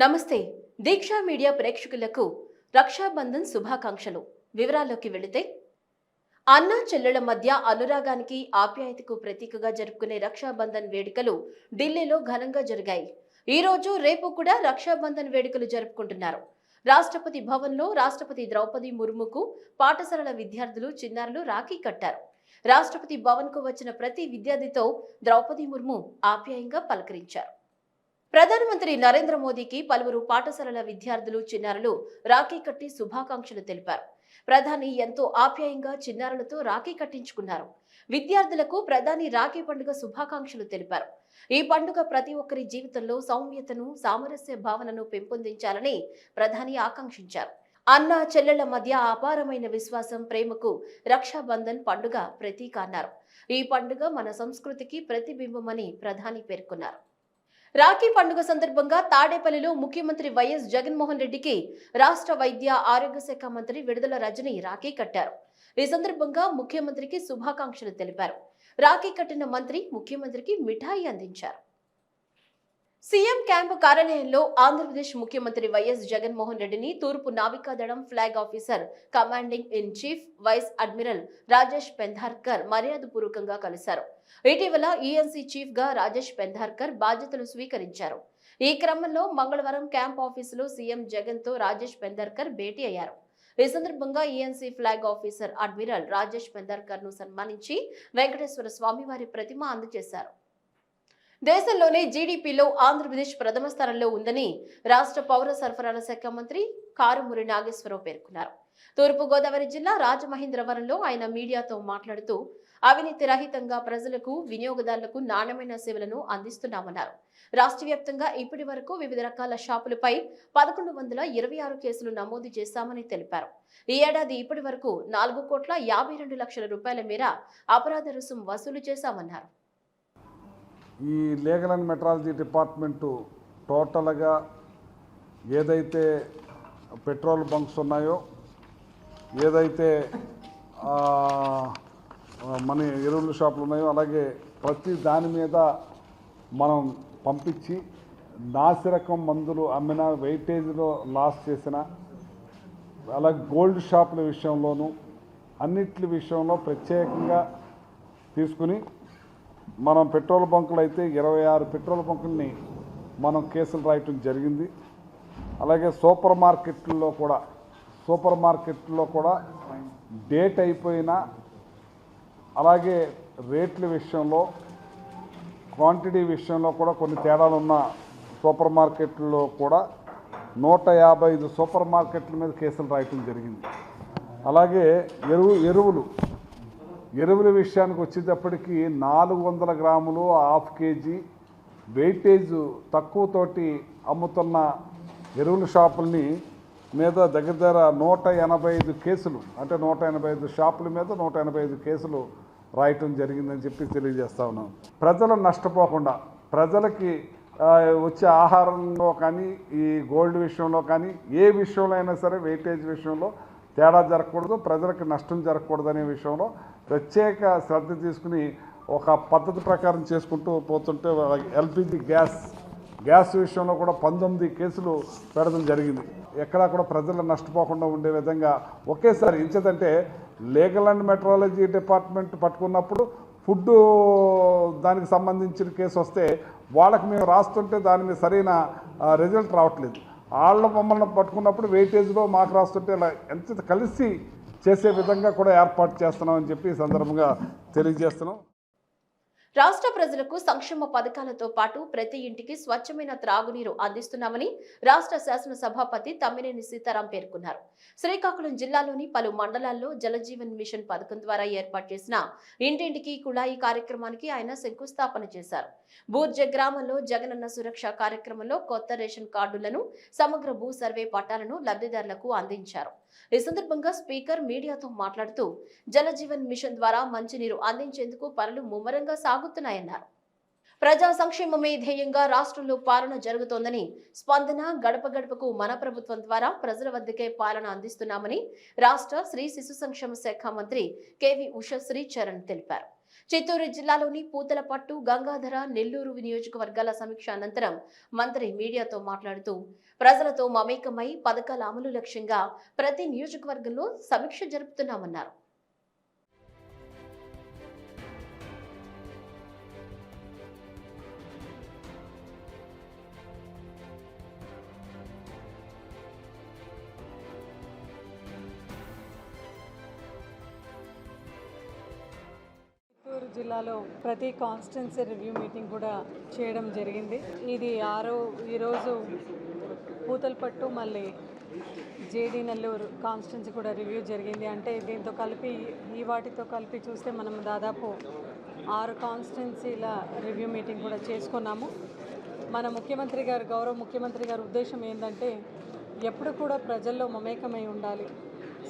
నమస్తే దీక్షా మీడియా ప్రేక్షకులకు రక్షాబంధన్ శుభాకాంక్షలు. వివరాల్లోకి వెళితే అన్నా చెల్లెల మధ్య అనురాగానికి ఆప్యాయతకు ప్రతీకగా జరుపుకునే రక్షాబంధన్ వేడుకలు ఢిల్లీలో ఘనంగా జరిగాయి. ఈ రోజు రేపు కూడా రక్షాబంధన్ వేడుకలు జరుపుకుంటున్నారు. రాష్ట్రపతి భవన్లో రాష్ట్రపతి ద్రౌపది ముర్ముకు పాఠశాలల విద్యార్థులు చిన్నారులు రాఖీ కట్టారు. రాష్ట్రపతి భవన్కు వచ్చిన ప్రతి విద్యార్థితో ద్రౌపది ముర్ము ఆప్యాయంగా పలకరించారు. ప్రధానమంత్రి నరేంద్ర మోదీకి పలువురు పాఠశాలల విద్యార్థులు చిన్నారులు రాఖీ కట్టి శుభాకాంక్షలు తెలిపారు. ప్రధాని ఎంతో ఆప్యాయంగా చిన్నారులతో రాఖీ కట్టించుకున్నారు. విద్యార్థులకు ప్రధాని రాఖీ పండుగ శుభాకాంక్షలు తెలిపారు. ఈ పండుగ ప్రతి ఒక్కరి జీవితంలో సౌమ్యతను సామరస్య భావనను పెంపొందించాలని ప్రధాని ఆకాంక్షించారు. అన్న చెల్లెళ్ళ మధ్య అపారమైన విశ్వాసం ప్రేమకు రక్షాబంధన్ పండుగ ప్రతీక అన్నారు. ఈ పండుగ మన సంస్కృతికి ప్రతిబింబమని ప్రధాని పేర్కొన్నారు. రాఖీ పండుగ సందర్భంగా తాడేపల్లిలో ముఖ్యమంత్రి వైఎస్ జగన్మోహన్ రెడ్డికి రాష్ట్ర వైద్య ఆరోగ్య శాఖ మంత్రి విడుదల రజని రాఖీ కట్టారు. ఈ సందర్భంగా ముఖ్యమంత్రికి శుభాకాంక్షలు తెలిపారు. రాఖీ కట్టిన మంత్రి ముఖ్యమంత్రికి మిఠాయి అందించారు. సీఎం క్యాంపు కార్యాలయంలో ఆంధ్రప్రదేశ్ ముఖ్యమంత్రి వైఎస్ జగన్మోహన్ రెడ్డిని తూర్పు నావికాదళం flag officer commanding in chief vice admiral Rajesh Pendharkar మర్యాదపూర్వకంగా కలిశారు. ఇటీవల ఈఎన్సీ చీఫ్గా రాజేష్ పెంధార్కర్ బాధ్యతలు స్వీకరించారు. ఈ క్రమంలో మంగళవారం క్యాంప్ ఆఫీసులో సీఎం జగన్తో రాజేష్ పెందార్కర్ భేటీ అయ్యారు. ఈ సందర్భంగా ENC flag officer admiral Rajesh పెందార్కర్ను సన్మానించి వెంకటేశ్వర స్వామివారి ప్రతిమ అందజేశారు. దేశంలోనే జీడీపీలో ఆంధ్రప్రదేశ్ ప్రథమ స్థానంలో ఉందని రాష్ట్ర పౌర సరఫరాల శాఖ మంత్రి కారుమూరి నాగేశ్వరరావు పేర్కొన్నారు. తూర్పుగోదావరి జిల్లా రాజమహేంద్రవరంలో ఆయన మీడియాతో మాట్లాడుతూ అవినీతి రహితంగా ప్రజలకు వినియోగదారులకు నాణ్యమైన సేవలను అందిస్తున్నామన్నారు. రాష్ట్ర వ్యాప్తంగా ఇప్పటి వరకు వివిధ రకాల షాపులపై పదకొండు వందల ఇరవై ఆరు కేసులు నమోదు చేశామని తెలిపారు. ఈ ఏడాది ఇప్పటి వరకు నాలుగు కోట్ల యాభై రెండు లక్షల రూపాయల మేర అపరాధ రుసుం వసూలు చేశామన్నారు. ఈ లీగల్ అండ్ మెట్రాలజీ డిపార్ట్మెంటు టోటల్గా ఏదైతే పెట్రోల్ బంక్స్ ఉన్నాయో ఏదైతే మన ఎరువుల షాపులు ఉన్నాయో అలాగే ప్రతి దాని మీద మనం పంపించి నాసిరకం మందులు అమ్మిన వెయిటేజ్లో లాస్ చేసిన అలాగే గోల్డ్ షాపుల విషయంలోనూ అన్నిటి విషయంలో ప్రత్యేకంగా తీసుకుని మనం పెట్రోల్ బంకులు అయితే ఇరవై ఆరు పెట్రోల్ బంకుల్ని మనం కేసులు రాయటం జరిగింది. అలాగే సూపర్ మార్కెట్లో కూడా సూపర్ మార్కెట్లో కూడా డేట్ అయిపోయిన అలాగే రేట్ల విషయంలో క్వాంటిటీ విషయంలో కూడా కొన్ని తేడాలు ఉన్న సూపర్ మార్కెట్లో కూడా నూట యాభై ఐదు సూపర్ మార్కెట్ల మీద కేసులు రాయటం జరిగింది. అలాగే ఎరువు ఎరువులు ఎరువుల విషయానికి వచ్చేటప్పటికి నాలుగు వందల గ్రాములు హాఫ్ కేజీ వెయిటేజ్ తక్కువతోటి అమ్ముతున్న ఎరువుల షాపుల్ని మీద దగ్గర దగ్గర నూట ఎనభై ఐదు కేసులు అంటే నూట ఎనభై ఐదు షాపుల మీద నూట ఎనభై ఐదు కేసులు రాయటం జరిగిందని చెప్పి తెలియజేస్తా ఉన్నాం. ప్రజలు నష్టపోకుండా ప్రజలకి వచ్చే ఆహారంలో కానీ ఈ గోల్డ్ విషయంలో కానీ ఏ విషయంలో అయినా సరే వెయిటేజ్ విషయంలో తేడా జరగకూడదు ప్రజలకు నష్టం జరగకూడదు అనే విషయంలో ప్రత్యేక శ్రద్ధ తీసుకుని ఒక పద్ధతి ప్రకారం చేసుకుంటూ పోతుంటే ఎల్పిజి గ్యాస్ గ్యాస్ విషయంలో కూడా పంతొమ్మిది కేసులు పెడడం జరిగింది. ఎక్కడా కూడా ప్రజలు నష్టపోకుండా ఉండే విధంగా ఒకేసారి ఇంచదంటే లీగల్ అండ్ మెట్రాలజీ డిపార్ట్మెంట్ పట్టుకున్నప్పుడు ఫుడ్ దానికి సంబంధించిన కేసు వస్తే వాళ్ళకి మేము రాస్తుంటే దాని మీద సరైన రిజల్ట్ రావట్లేదు. వాళ్ళ మమ్మల్ని పట్టుకున్నప్పుడు వెయిటేజ్లో మాకు రాస్తుంటే ఇలా ఎంత కలిసి చేసే విధంగా కూడా ఏర్పాటు చేస్తున్నామని చెప్పి ఈ సందర్భంగా తెలియజేస్తున్నాం. రాష్ట్ర ప్రజలకు సంక్షేమ పథకాలతో పాటు ప్రతి ఇంటికి స్వచ్ఛమైన త్రాగునీరు అందిస్తున్నామని రాష్ట్ర శాసన సభాపతి తమ్మినేని సీతారాం పేర్కొన్నారు. శ్రీకాకుళం జిల్లాలోని పలు మండలాల్లో జలజీవన్ మిషన్ పథకం ద్వారా ఏర్పాటు చేసిన ఇంటింటికి కుళాయి కార్యక్రమానికి ఆయన శంకుస్థాపన చేశారు. బూర్జ గ్రామంలో జగనన్న సురక్ష కార్యక్రమంలో కొత్త రేషన్ కార్డులను సమగ్ర భూ సర్వే పట్టాలను లబ్ధిదారులకు అందించారు. ఈ సందర్భంగా స్పీకర్ మీడియాతో మాట్లాడుతూ జలజీవన్ మిషన్ ద్వారా మంచినీరు అందించేందుకు పనులు ముమ్మరంగా సాగుతున్నాయన్నారు. ప్రజా సంక్షేమమే ధ్యేయంగా రాష్ట్రంలో పాలన జరుగుతోందని స్పందన గడప గడపకు మన ప్రభుత్వం ద్వారా ప్రజల వద్దకే పాలన అందిస్తున్నామని రాష్ట్ర స్త్రీ శిశు సంక్షేమ శాఖ మంత్రి కెవి ఉషశ్రీ చరణ్ తెలిపారు. చిత్తూరు జిల్లాలోని పూతలపట్టు గంగాధర నెల్లూరు నియోజకవర్గాల సమీక్ష అనంతరం మంత్రి మీడియాతో మాట్లాడుతూ ప్రజలతో మమేకమై పథకాల అమలు లక్ష్యంగా ప్రతి నియోజకవర్గంలో సమీక్ష జరుపుతున్నామన్నారు. చిత్తూరు జిల్లాలో ప్రతి కాన్స్టిట్యున్సీ రివ్యూ మీటింగ్ కూడా చేయడం జరిగింది. ఇది ఆరో ఈరోజు పూతలపట్టు మళ్ళీ జేడీ నెల్లూరు కాన్స్టిట్యున్సీ కూడా రివ్యూ జరిగింది. అంటే దీంతో కలిపి ఈ వాటితో కలిపి చూస్తే మనం దాదాపు ఆరు కాన్స్టిట్యున్సీల రివ్యూ మీటింగ్ కూడా చేసుకున్నాము. మన ముఖ్యమంత్రి గారు గౌరవ ముఖ్యమంత్రి గారి ఉద్దేశం ఏంటంటే ఎప్పుడు కూడా ప్రజల్లో మమేకమై ఉండాలి.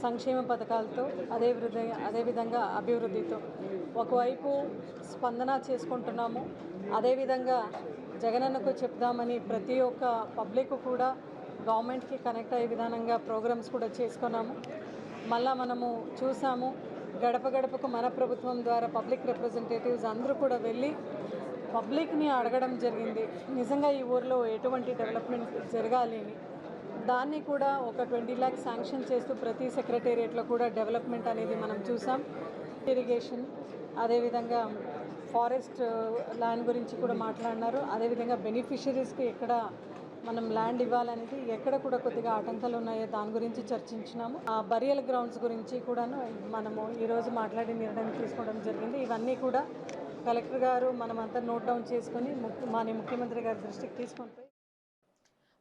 సంక్షేమ పథకాలతో అదే విధంగా అదేవిధంగా అభివృద్ధితో. ఒకవైపు స్పందన చేసుకుంటున్నాము. అదేవిధంగా జగనన్నకు చెప్దామని ప్రతి ఒక్క పబ్లిక్ కూడా గవర్నమెంట్కి కనెక్ట్ అయ్యే విధానంగా ప్రోగ్రామ్స్ కూడా చేసుకున్నాము. మళ్ళా మనము చూసాము గడప గడపకు మన ప్రభుత్వం ద్వారా పబ్లిక్ రిప్రజెంటేటివ్స్ అందరూ కూడా వెళ్ళి పబ్లిక్ని అడగడం జరిగింది. నిజంగా ఈ ఊరిలో ఎటువంటి డెవలప్మెంట్ జరగాలి అని. దాన్ని కూడా ఒక ట్వంటీ ల్యాక్స్ శాంక్షన్ చేస్తూ ప్రతి సెక్రటేరియట్లో కూడా డెవలప్మెంట్ అనేది మనం చూసాం. ఇరిగేషన్ అదేవిధంగా ఫారెస్ట్ ల్యాండ్ గురించి కూడా మాట్లాడినారు. అదేవిధంగా బెనిఫిషరీస్కి ఎక్కడ మనం ల్యాండ్ ఇవ్వాలనేది ఎక్కడ కూడా కొద్దిగా ఆటంకాలు ఉన్నాయో దాని గురించి చర్చించినాము. ఆ బరియల్ గ్రౌండ్స్ గురించి కూడాను మనము ఈరోజు మాట్లాడి నిర్ణయం తీసుకోవడం జరిగింది. ఇవన్నీ కూడా కలెక్టర్ గారు మనమంతా నోట్ డౌన్ చేసుకొని ముఖ్య మాని ముఖ్యమంత్రి గారి దృష్టికి తీసుకొని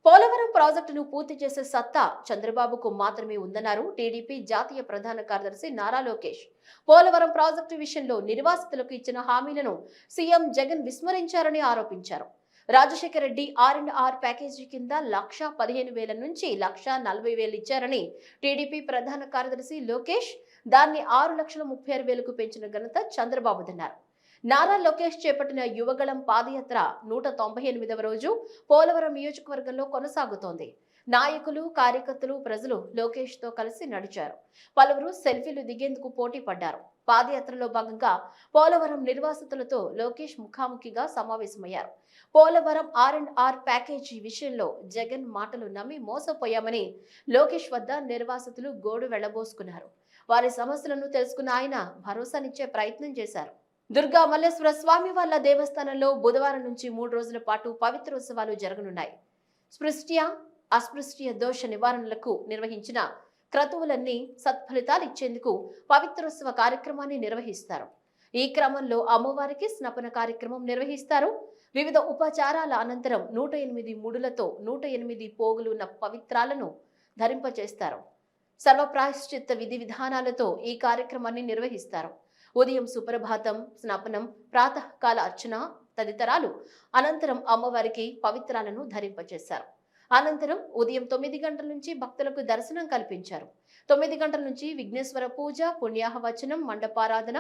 పోలవరం ప్రాజెక్టును పూర్తి చేసే సత్తా చంద్రబాబుకు మాత్రమే ఉందన్నారు టీడీపీ జాతీయ ప్రధాన కార్యదర్శి నారా లోకేష్. పోలవరం ప్రాజెక్టు విషయంలో నిర్వాసితులకు ఇచ్చిన హామీలను సీఎం జగన్ విస్మరించారని ఆరోపించారు. Rajasekhara Reddy R and R package కింద లక్ష పదిహేను వేల నుంచి లక్ష నలభై వేలు ఇచ్చారని టీడీపీ ప్రధాన కార్యదర్శి లోకేష్. దాన్ని ఆరు లక్షల ముప్పై ఆరు వేలకు పెంచిన ఘనత చంద్రబాబుదన్నారు. నారా లోకేష్ చేపట్టిన యువగళం పాదయాత్ర నూట తొంభై ఎనిమిదవ రోజు పోలవరం నియోజకవర్గంలో కొనసాగుతోంది. నాయకులు కార్యకర్తలు ప్రజలు లోకేష్తో కలిసి నడిచారు. పలువురు సెల్ఫీలు దిగేందుకు పోటీ పడ్డారు. పాదయాత్రలో భాగంగా పోలవరం నిర్వాసితులతో లోకేష్ ముఖాముఖిగా సమావేశమయ్యారు. Polavaram R and R package విషయంలో జగన్ మాటలు నమ్మి మోసపోయామని లోకేష్ వద్ద నిర్వాసితులు గోడు వెళ్ళబోసుకున్నారు. వారి సమస్యలను తెలుసుకున్న ఆయన భరోసానిచ్చే ప్రయత్నం చేశారు. దుర్గా మల్లేశ్వర స్వామి వాళ్ళ దేవస్థానంలో బుధవారం నుంచి మూడు రోజుల పాటు పవిత్రోత్సవాలు జరగనున్నాయి. స్పృష్ట్య అస్పృశ్య దోష నివారణలకు నిర్వహించిన క్రతువులన్నీ సత్ఫలితాలు ఇచ్చేందుకు పవిత్రోత్సవ కార్యక్రమాన్ని నిర్వహిస్తారు. ఈ క్రమంలో అమ్మవారికి స్నపన కార్యక్రమం నిర్వహిస్తారు. వివిధ ఉపచారాల అనంతరం నూట ఎనిమిది ముడులతో నూట ఎనిమిది పోగులున్న పవిత్రాలను ధరింపచేస్తారు. సర్వప్రాయశ్చిత్త విధి విధానాలతో ఈ కార్యక్రమాన్ని నిర్వహిస్తారు. ఉదయం సుప్రభాతం స్నాపనం ప్రాతకాల అర్చన తదితరాలు అనంతరం అమ్మవారికి పవిత్రాలను ధరింపచేశారు అనంతరం ఉదయం తొమ్మిది గంటల నుంచి భక్తులకు దర్శనం కల్పించారు. తొమ్మిది గంటల నుంచి విఘ్నేశ్వర పూజ పుణ్యాహవచనం మండపారాధన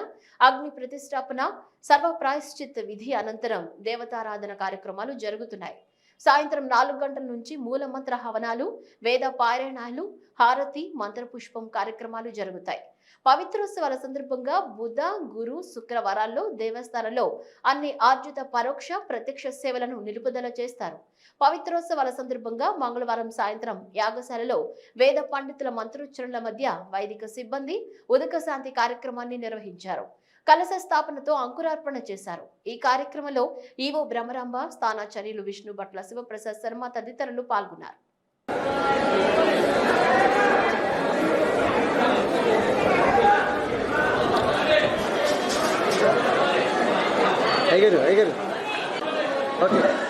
అగ్ని ప్రతిష్టాపన సర్వప్రాయశ్చిత్త విధి అనంతరం దేవతారాధన కార్యక్రమాలు జరుగుతున్నాయి. సాయంత్రం నాలుగు గంటల నుంచి మూలమంత్ర హవనాలు వేద పారాయణాలు హారతి మంత్రపుష్పం కార్యక్రమాలు జరుగుతాయి. పవిత్రోత్సవాల సందర్భంగా బుధ గురు శుక్రవారాల్లో దేవస్థానంలో అన్ని ఆర్జిత పరోక్ష ప్రత్యక్ష సేవలను నిలుపుదల చేస్తారు. పవిత్రోత్సవాల సందర్భంగా మంగళవారం సాయంత్రం యాగశాలలో వేద పండితుల మంత్రోచ్చరణల మధ్య వైదిక సిబ్బంది ఉదక శాంతి కార్యక్రమాన్ని నిర్వహించారు. కలశ స్థాపనతో అంకురార్పణ చేశారు. ఈ కార్యక్రమంలో ఈవో బ్రహ్మరాంబ స్థానాచార్యులు విష్ణు భట్ల శివప్రసాద్ శర్మ తదితరులు పాల్గొన్నారు. 해결을 해결을 오케이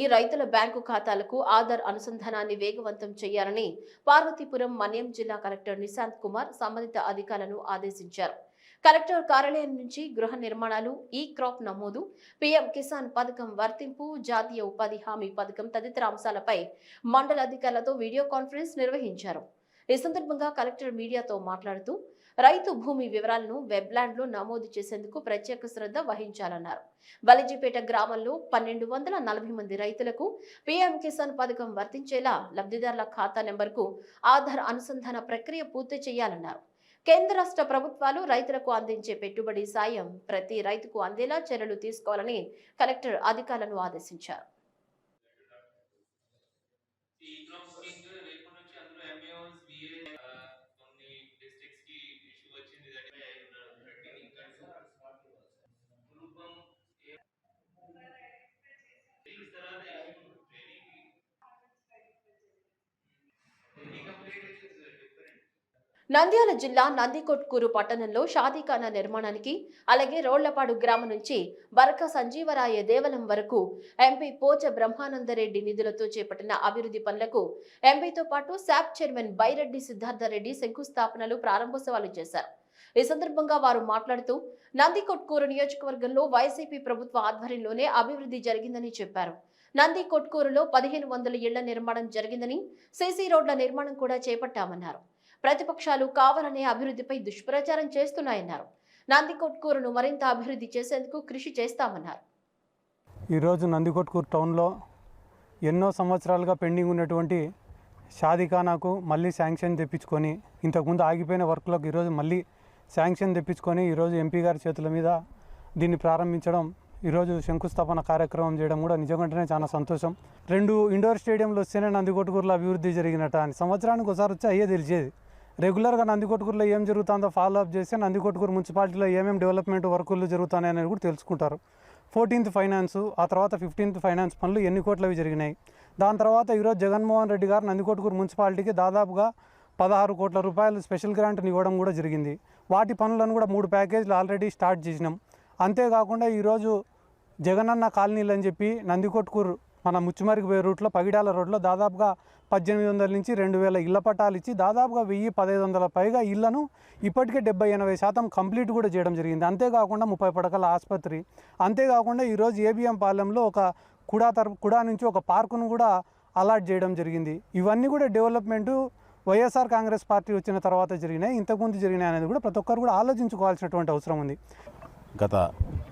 జిల్లాలోని రైతుల బ్యాంకు ఖాతాలకు ఆధార్ అనుసంధానాన్ని వేగవంతం చేయాలని పార్వతీపురం మన్యం జిల్లా కలెక్టర్ నిశాంత్ కుమార్ సంబంధిత అధికారులను ఆదేశించారు. కలెక్టర్ కార్యాలయం నుంచి గృహ నిర్మాణాలు ఈ క్రాప్ నమోదు పీఎం కిసాన్ పథకం వర్తింపు జాతీయ ఉపాధి హామీ పథకం తదితర అంశాలపై మండల అధికారులతో వీడియో కాన్ఫరెన్స్ నిర్వహించారు. ఈ సందర్భంగా కలెక్టర్ మీడియాతో మాట్లాడుతూ రైతు భూమి వివరాలను వెబ్లాండ్లో నమోదు చేసేందుకు ప్రత్యేక శ్రద్ధ వహించాలన్నారు. బలిజీపేట గ్రామంలో పన్నెండు వందల నలభై మంది రైతులకు పీఎం కిసాన్ పథకం వర్తించేలా లబ్ధిదారుల ఖాతా నెంబర్కు ఆధార్ అనుసంధాన ప్రక్రియ పూర్తి చేయాలన్నారు. కేంద్ర రాష్ట్ర ప్రభుత్వాలు రైతులకు అందించే పెట్టుబడి సాయం ప్రతి రైతుకు అందేలా చర్యలు తీసుకోవాలని కలెక్టర్ అధికారులను ఆదేశించారు ఈ క్రాప్ స్కీమ్ రేపటి నుంచి అందులో ఎంఏఓస్ విఏ కొన్ని డిస్ట్రిక్ట్స్కి ఇష్యూ వచ్చింది దట్ అయి ఉన్నారు థర్టీన్ ఇంకా రూపం దీని తర్వాత very very complete is different Nandyal జిల్లా నందికొట్కూరు పట్టణంలో షాదీఖానా నిర్మాణానికి అలాగే రోళ్ళపాడు గ్రామం నుంచి బరక సంజీవరాయ దేవలం వరకు ఎంపీ పోచ బ్రహ్మానందరెడ్డి నిధులతో చేపట్టిన అభివృద్ధి పనులకు ఎంపీతో పాటు శాప్ చైర్మన్ బైరెడ్డి సిద్ధార్థరెడ్డి శంకుస్థాపనలు ప్రారంభోత్సవాలు చేశారు. ఈ సందర్భంగా వారు మాట్లాడుతూ నందికొట్కూరు నియోజకవర్గంలో వైసీపీ ప్రభుత్వ ఆధ్వర్యంలోనే అభివృద్ధి జరిగిందని చెప్పారు. నంది కొట్కూరులో పదిహేను వందల ఇళ్ళ నిర్మాణం జరిగిందని సీసీ రోడ్ల నిర్మాణం కూడా చేపట్టామన్నారు. ప్రతిపక్షాలు కావాలనే అభివృద్ధిపై దుష్ప్రచారం చేస్తున్నాయన్నారు. నందికొట్కూరును మరింత అభివృద్ధి చేసేందుకు కృషి చేస్తామన్నారు. ఈరోజు నందికొట్కూరు టౌన్లో ఎన్నో సంవత్సరాలుగా పెండింగ్ ఉన్నటువంటి షాదిఖానాకు మళ్ళీ శాంక్షన్ తెప్పించుకొని ఇంతకుముందు ఆగిపోయిన వర్క్లకు ఈరోజు మళ్ళీ శాంక్షన్ తెప్పించుకొని ఈరోజు ఎంపీ గారి చేతుల మీద దీన్ని ప్రారంభించడం ఈరోజు శంకుస్థాపన కార్యక్రమం చేయడం కూడా నిజంగానే చాలా సంతోషం. రెండు ఇండోర్ స్టేడియంలు వస్తేనే నందికొట్కూరులో అభివృద్ధి జరిగినట్ట అని. సంవత్సరానికి ఒకసారి వచ్చి అయ్యే తెలిసేది. రెగ్యులర్గా నందికొట్టుకూరులో ఏం జరుగుతుందో ఫాలో అప్ చేసి నందికొట్కూరు మున్సిపాలిటీలో ఏమేమి డెవలప్మెంట్ వర్కులు జరుగుతున్నాయి అనేది కూడా తెలుసుకుంటారు. ఫోర్టీన్త్ ఫైనాన్స్ ఆ తర్వాత ఫిఫ్టీన్త్ ఫైనాన్స్ పనులు ఎన్ని కోట్లవి జరిగినాయి. దాని తర్వాత ఈరోజు జగన్మోహన్ రెడ్డి గారు నందికొట్టుకూరు మున్సిపాలిటీకి దాదాపుగా పదహారు కోట్ల రూపాయలు స్పెషల్ గ్రాంట్ని ఇవ్వడం కూడా జరిగింది. వాటి పనులను కూడా మూడు ప్యాకేజీలు ఆల్రెడీ స్టార్ట్ చేసినాం. అంతేకాకుండా ఈరోజు జగనన్న కాలనీలు అని చెప్పి నందికొట్కూరు మన ముచ్చుమరిగిపోయే రూట్లో పగిడాల రోడ్లో దాదాపుగా పద్దెనిమిది వందల నుంచి రెండు వేల ఇళ్ళ పట్టాలు ఇచ్చి దాదాపుగా వెయ్యి పదహైదు వందల పైగా ఇళ్ళను ఇప్పటికే డెబ్బై ఎనభై శాతం కంప్లీట్ కూడా చేయడం జరిగింది. అంతేకాకుండా ముప్పై పడకల ఆసుపత్రి అంతేకాకుండా ఈరోజు ఏబిఎం పాలెంలో ఒక కుడా తరపు కుడా నుంచి ఒక పార్కును కూడా అలాట్ చేయడం జరిగింది. ఇవన్నీ కూడా డెవలప్మెంటు వైఎస్ఆర్ కాంగ్రెస్ పార్టీ వచ్చిన తర్వాత జరిగినాయి. ఇంతకుముందు జరిగినాయి అనేది కూడా ప్రతి ఒక్కరు కూడా ఆలోచించుకోవాల్సినటువంటి అవసరం ఉంది. గత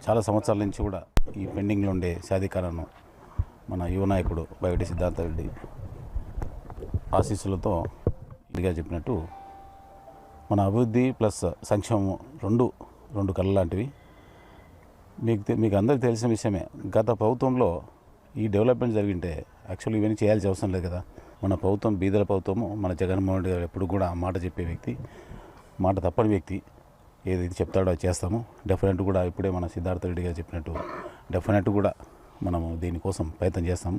చాలా సంవత్సరాల నుంచి కూడా ఈ పెండింగ్లో ఉండే సాధికారాన్ని మన యువ నాయకుడు బయటి సిద్ధార్థ రెడ్డి ఆశీస్సులతో ఇదిగా చెప్పినట్టు మన అభివృద్ధి ప్లస్ సంక్షేమం రెండు రెండు కళ్ళ లాంటివి. మీకు మీకు అందరికీ తెలిసిన విషయమే. గత ప్రభుత్వంలో ఈ డెవలప్మెంట్ జరిగింటే యాక్చువల్లీ ఇవన్నీ చేయాల్సిన అవసరం లేదు కదా. మన ప్రభుత్వం బీదల ప్రభుత్వము మన జగన్మోహన్ రెడ్డి గారు ఎప్పుడు కూడా ఆ మాట చెప్పే వ్యక్తి మాట తప్పని వ్యక్తి. ఏదైతే చెప్తాడో అది చేస్తాము. డెఫినెట్ కూడా ఇప్పుడే మన సిద్ధార్థ రెడ్డి గారు చెప్పినట్టు డెఫినెట్ కూడా మనము దీనికోసం ప్రయత్నం చేస్తాం.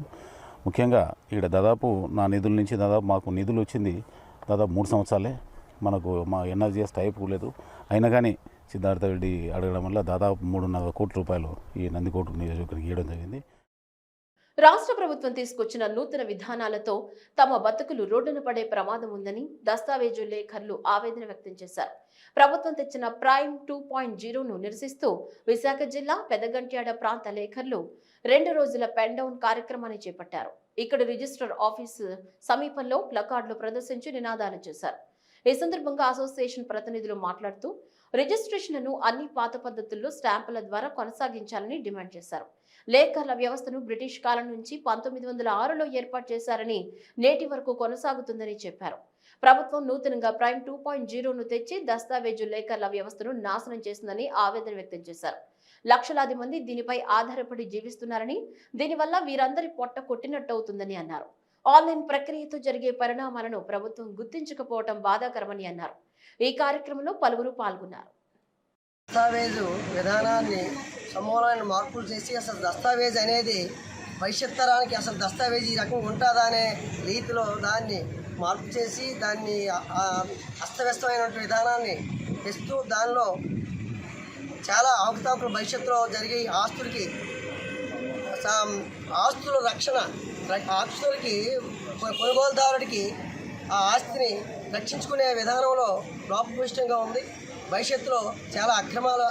ముఖ్యంగా ఇక్కడ దాదాపు నా నిధుల నుంచి దాదాపు మాకు నిధులు వచ్చింది దాదాపు మూడు సంవత్సరాలే. మనకు మా ఎన్ఆర్జీఎస్ టైప్ లేదు. అయినా కానీ సిద్ధార్థ రెడ్డి అడగడం వల్ల దాదాపు మూడున్నర కోట్ల రూపాయలు ఈ నందికోట నియోజకవర్గానికి ఇవ్వడం జరిగింది. రాష్ట్ర ప్రభుత్వం తీసుకొచ్చిన నూతన విధానాలతో తమ బతుకులు రోడ్డున పడే ప్రమాదం ఉందని దస్తావేజు లేఖర్లు ఆవేదన వ్యక్తం చేశారు. ప్రభుత్వం తెచ్చిన ప్రైమ్ టూ పాయింట్ జీరోను నిరసిస్తూ విశాఖ జిల్లా పెదగంట్యాడ ప్రాంత లేఖర్లు రెండు రోజుల పెన్ డౌన్ కార్యక్రమాన్ని చేపట్టారు. ఇక్కడ రిజిస్టర్ ఆఫీసు సమీపంలో ప్లకార్డులు ప్రదర్శించి నినాదాలు చేశారు. ఈ సందర్భంగా అసోసియేషన్ ప్రతినిధులు మాట్లాడుతూ రిజిస్ట్రేషన్లను అన్ని పాత పద్ధతుల్లో స్టాంపుల ద్వారా కొనసాగించాలని డిమాండ్ చేశారు. లేఖర్ల వ్యవస్థను బ్రిటిష్ కాలం నుంచి పంతొమ్మిది వందల ఆరులో ఏర్పాటు చేశారని నేటి వరకు కొనసాగుతుందని చెప్పారు. ప్రభుత్వం నూతనంగా ప్రైమ్ టూ పాయింట్ జీరోను తెచ్చి దస్తావేజు లేఖర్ల వ్యవస్థను నాశనం చేసిందని ఆవేదన వ్యక్తం చేశారు. లక్షలాది మంది దీనిపై ఆధారపడి జీవిస్తున్నారని దీనివల్ల వీరందరి పొట్ట కొట్టినట్టవుతుందని అన్నారు. ఆన్లైన్ ప్రక్రియతో జరిగే పరిణామాలను ప్రభుత్వం గుర్తించకపోవటం బాధాకరమని అన్నారు. ఈ కార్యక్రమంలో పలువురు పాల్గొన్నారు. దస్తావేజు విధానాన్ని సమూలమైన మార్పులు చేసి అసలు దస్తావేజ్ అనేది భవిష్యత్ తరానికి అసలు దస్తావేజ్ ఈ రకంగా ఉంటుందా అనే రీతిలో దాన్ని మార్పు చేసి దాన్ని అస్తవ్యస్తమైనటువంటి అస్తవ్యస్తమైన విధానాన్ని తెస్తూ దానిలో చాలా అవకతవకలు భవిష్యత్తులో జరిగే ఆస్తులకి ఆస్తుల రక్షణ ఆస్తులకి కొనుగోలుదారుడికి ఆ ఆస్తిని రక్షించుకునే విధానంలో లోపభూయిష్టంగా ఉంది. భవిష్యత్తులో చాలా అక్రమాలు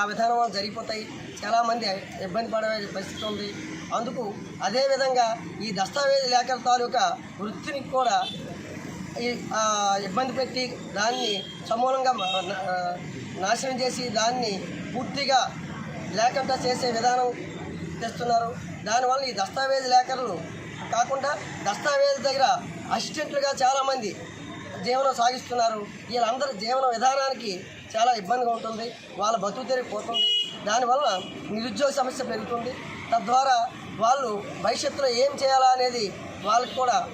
ఆ విధానం జరిగిపోతాయి. చాలామంది ఇబ్బంది పడే పరిస్థితి ఉంది. అందుకు అదేవిధంగా ఈ దస్తావేజీ లేఖల తాలూకా వృత్తిని కూడా ఈ ఇబ్బంది పెట్టి దాన్ని సమూలంగా నాశనం చేసి దాన్ని పూర్తిగా లేకుండా చేసే విధానం తెస్తున్నారు. దానివల్ల ఈ దస్తావేజీ లేఖలు కాకుండా దస్తావేజీ దగ్గర అసిస్టెంట్లుగా చాలామంది జీవనం సాగిస్తున్నారు. వీళ్ళందరి జీవన విధానానికి చాలా ఇబ్బందిగా ఉంటుంది. వాళ్ళ బతుకు తెరిగిపోతుంది. దానివల్ల నిరుద్యోగ సమస్య పెరుగుతుంది. తద్వారా వాళ్ళు భవిష్యత్తులో ఏం చేయాలా అనేది వాళ్ళకి కూడా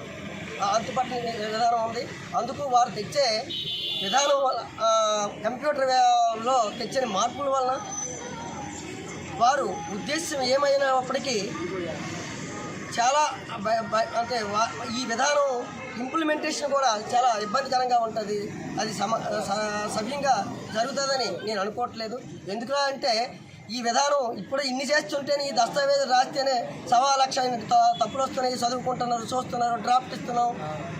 అంతుపట్టిన విధానం ఉంది. అందుకు వారు తెచ్చే విధానం వల్ల కంప్యూటర్లో తెచ్చిన మార్పుల వలన వారు ఉద్దేశం ఏమైనప్పటికీ చాలా అంటే వా- ఈ విధానం ఇంప్లిమెంటేషన్ కూడా చాలా ఇబ్బందికరంగా ఉంటుంది. అది సమ స- సవ్యంగా జరుగుతుందని నేను అనుకోవట్లేదు. ఎందుకు అంటే ఈ విధానం ఇప్పుడు ఇన్ని చేస్తుంటేనే ఈ దస్తావేజు రాస్తేనే సవా లక్ష తప్పులు వస్తున్నాయి చదువుకుంటున్నారు చూస్తున్నారు డ్రాఫ్ట్ ఇస్తున్నాం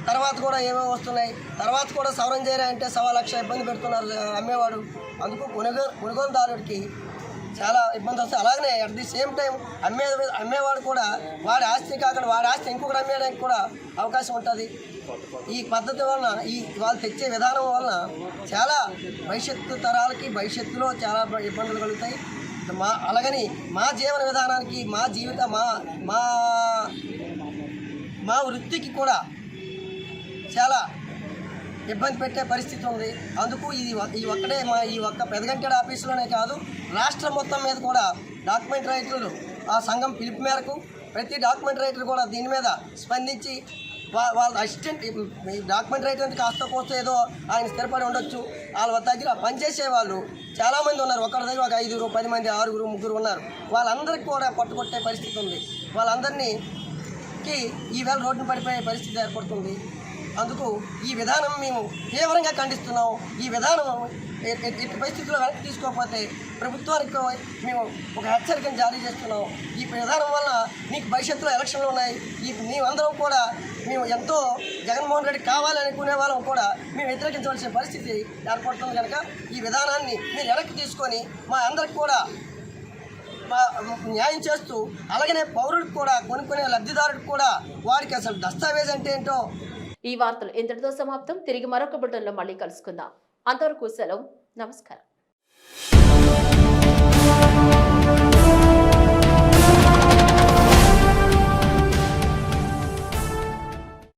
తర్వాత కూడా ఏమేమి వస్తున్నాయి. తర్వాత కూడా సవరం చేయరా అంటే సవా లక్ష ఇబ్బంది పెడుతున్నారు అమ్మేవాడు. అందుకు కొనుగోలు కొనుగోలుదారుడికి చాలా ఇబ్బంది వస్తుంది. అలాగనే అట్ ది సేమ్ టైం అమ్మే అమ్మేవాడు కూడా వాడి ఆస్తి కాకుండా వాడి ఆస్తి ఇంకొకటి అమ్మేయడానికి కూడా అవకాశం ఉంటుంది. ఈ పద్ధతి వలన ఈ వాళ్ళు తెచ్చే విధానం వలన చాలా భవిష్యత్తు తరాలకి భవిష్యత్తులో చాలా ఇబ్బందులు కలుగుతాయి. మా అలాగని మా జీవన విధానానికి మా జీవిత మా మా మా వృత్తికి కూడా చాలా ఇబ్బంది పెట్టే పరిస్థితి ఉంది. అందుకు ఇది ఈ ఒక్కటే మా ఈ ఒక్క పెదగంటెడ ఆఫీసులోనే కాదు రాష్ట్రం మొత్తం మీద కూడా డాక్యుమెంట్ రైటర్లు ఆ సంఘం పిలుపు మేరకు ప్రతి డాక్యుమెంట్ రైటర్ కూడా దీని మీద స్పందించి వాళ్ళ అసిస్టెంట్ డాక్యుమెంట్ రైటర్ కాస్త కోస్త ఏదో ఆయన స్థిరపడి ఉండొచ్చు. వాళ్ళ దగ్గర పనిచేసే వాళ్ళు చాలామంది ఉన్నారు. ఒకరి దగ్గర ఒక ఐదుగురు పది మంది ఆరుగురు ముగ్గురు ఉన్నారు. వాళ్ళందరికీ కూడా పట్టుకొట్టే పరిస్థితి ఉంది. వాళ్ళందరినీ ఈ ఈవేళ రోడ్డున పడిపోయే పరిస్థితి ఏర్పడుతుంది. అందుకు ఈ విధానం మేము తీవ్రంగా ఖండిస్తున్నాం. ఈ విధానం ఎట్టి పరిస్థితుల్లో వెనక్కి తీసుకోకపోతే ప్రభుత్వానికి మేము ఒక హెచ్చరికను జారీ చేస్తున్నాం. ఈ విధానం వల్ల నీకు భవిష్యత్తులో ఎలక్షన్లు ఉన్నాయి. ఈ మేమందరం కూడా మేము ఎంతో జగన్మోహన్ రెడ్డి కావాలనుకునే వాళ్ళం కూడా మేము వ్యతిరేకించవలసిన పరిస్థితి ఏర్పడుతుంది కనుక ఈ విధానాన్ని మీరు వెనక్కి తీసుకొని మా అందరికి కూడా మా- న్యాయం చేస్తూ అలాగనే పౌరుడికి కూడా కొనుక్కునే లబ్ధిదారుడికి కూడా వాడికి అసలు దస్తావేజ్ అంటే ఏంటో ఈ వార్తలు ఇంతటితో సమాప్తం. తిరిగి మరొక బుటంలో మళ్ళీ కలుసుకుందాం. అంతవరకు సెలవు. నమస్కారం.